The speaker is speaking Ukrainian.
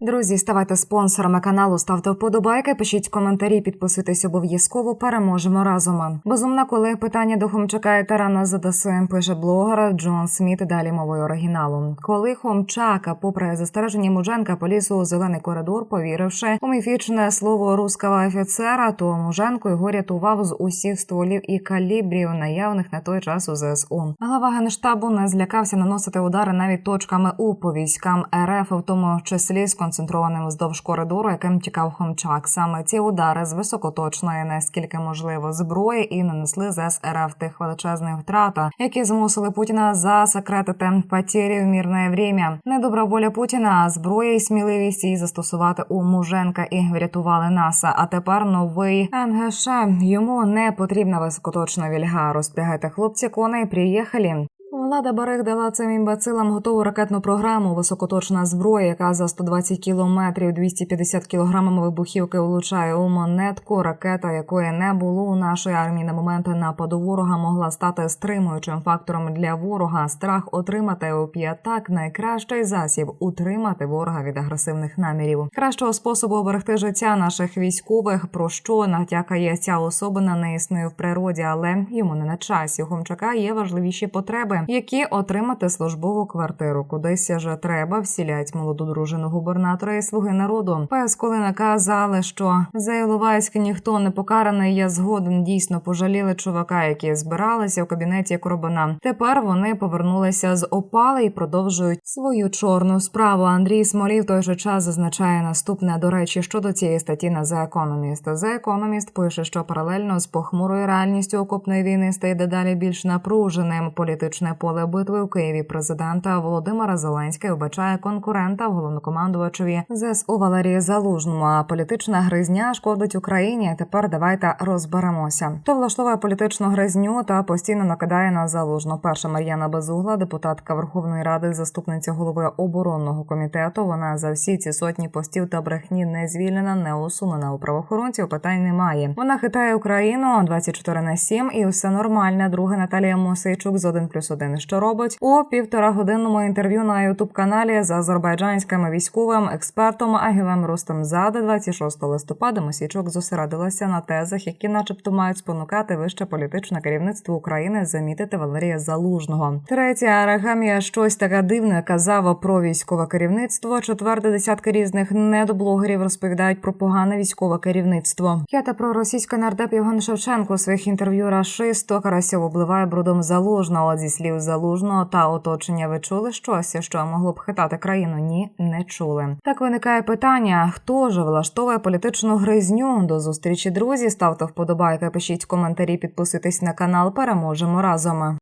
Друзі, ставайте спонсорами каналу, ставте вподобайки, пишіть коментарі, підписуйтесь обов'язково. Переможемо разом. Безумно, коли питання до Хомчака і Тарана задаси, пише блогер Джон Сміт. Далі мовою оригіналу. Коли Хомчака, попри застереження Муженка, поліз у зелений коридор, повіривши у міфічне слово руского офіцера, то Муженко його рятував з усіх стволів і калібрів, наявних на той час у ЗСУ. Глава генштабу не злякався наносити удари навіть точками У по військам РФ, в тому числі сконцентрованим вздовж коридору, яким тікав Хомчак. Саме ці удари з високоточної, наскільки можливо, зброї і нанесли ЗС РФ тих величезних втрат, які змусили Путіна засекретити потері в мирне время. Недобра воля Путіна, а зброя і сміливість її застосувати у Муженка і врятували нас. А тепер новий НГШ. Йому не потрібна високоточна вільга. Розпрягайте хлопці коней, приїхали. Влада Барих дала цим імбецилам готову ракетну програму. Високоточна зброя, яка за 120 кілометрів 250 кілограмами вибухівки влучає у монетку. Ракета, якої не було у нашої армії на момент нападу ворога, могла стати стримуючим фактором для ворога. Страх отримати у п'ятак найкращий засіб утримати ворога від агресивних намірів. Кращого способу оберегти життя наших військових, про що натякає ця особина, не існує в природі, але йому не на часі. У Хомчака є важливіші потреби які отримати службову квартиру. Кудись же треба всілять молоду дружину губернатора і слуги народу. Пес, коли наказали, що за Іловайськ ніхто не покараний, я згоден дійсно пожаліли чувака, які збиралися у кабінеті Коробана. Тепер вони повернулися з опали і продовжують свою чорну справу. Андрій Смолів той же час зазначає наступне. До речі, щодо цієї статті на The Economist. The Economist пише, що паралельно з похмурою реальністю окопної війни стає дедалі більш напруженим політичне поле битви у Києві президента Володимира Зеленського вбачає конкурента головнокомандувачеві ЗСУ Валерії Залужному. А політична гризня шкодить Україні. Тепер давайте розберемося. Хто влаштовує політичну гризню та постійно накидає на залужну. Перша Мар'яна Безугла, депутатка Верховної Ради, заступниця голови оборонного комітету. Вона за всі ці сотні постів та брехні не звільнена, не усунена у правоохоронців. Питань немає. Вона хитає Україну 24 на 7 і все нормально. Друга Наталія Мосейчук з 1 плюс 1 що робить у півторагодинному інтерв'ю на ютуб каналі з азербайджанським військовим експертом Агілем Рустем Заде 26 листопада. Мосійчук зосередилася на тезах, які, начебто, мають спонукати вище політичне керівництво України замітити Валерія Залужного. Третя Арагамія щось таке дивне казав про військове керівництво. Четверте десятки різних недоблогерів розповідають про погане військове керівництво. П'ята про російська нардеп Євген Шевченко у своїх інтерв'ю рашисто Карасьов обливає брудом залужного зі слів залужного та оточення. Ви чули щось, що могло б хитати країну? Ні, не чули. Так виникає питання: хто ж влаштовує політичну гризню? До зустрічі, друзі. Ставте вподобайки, пишіть коментарі, підписуйтесь на канал. Переможемо разом.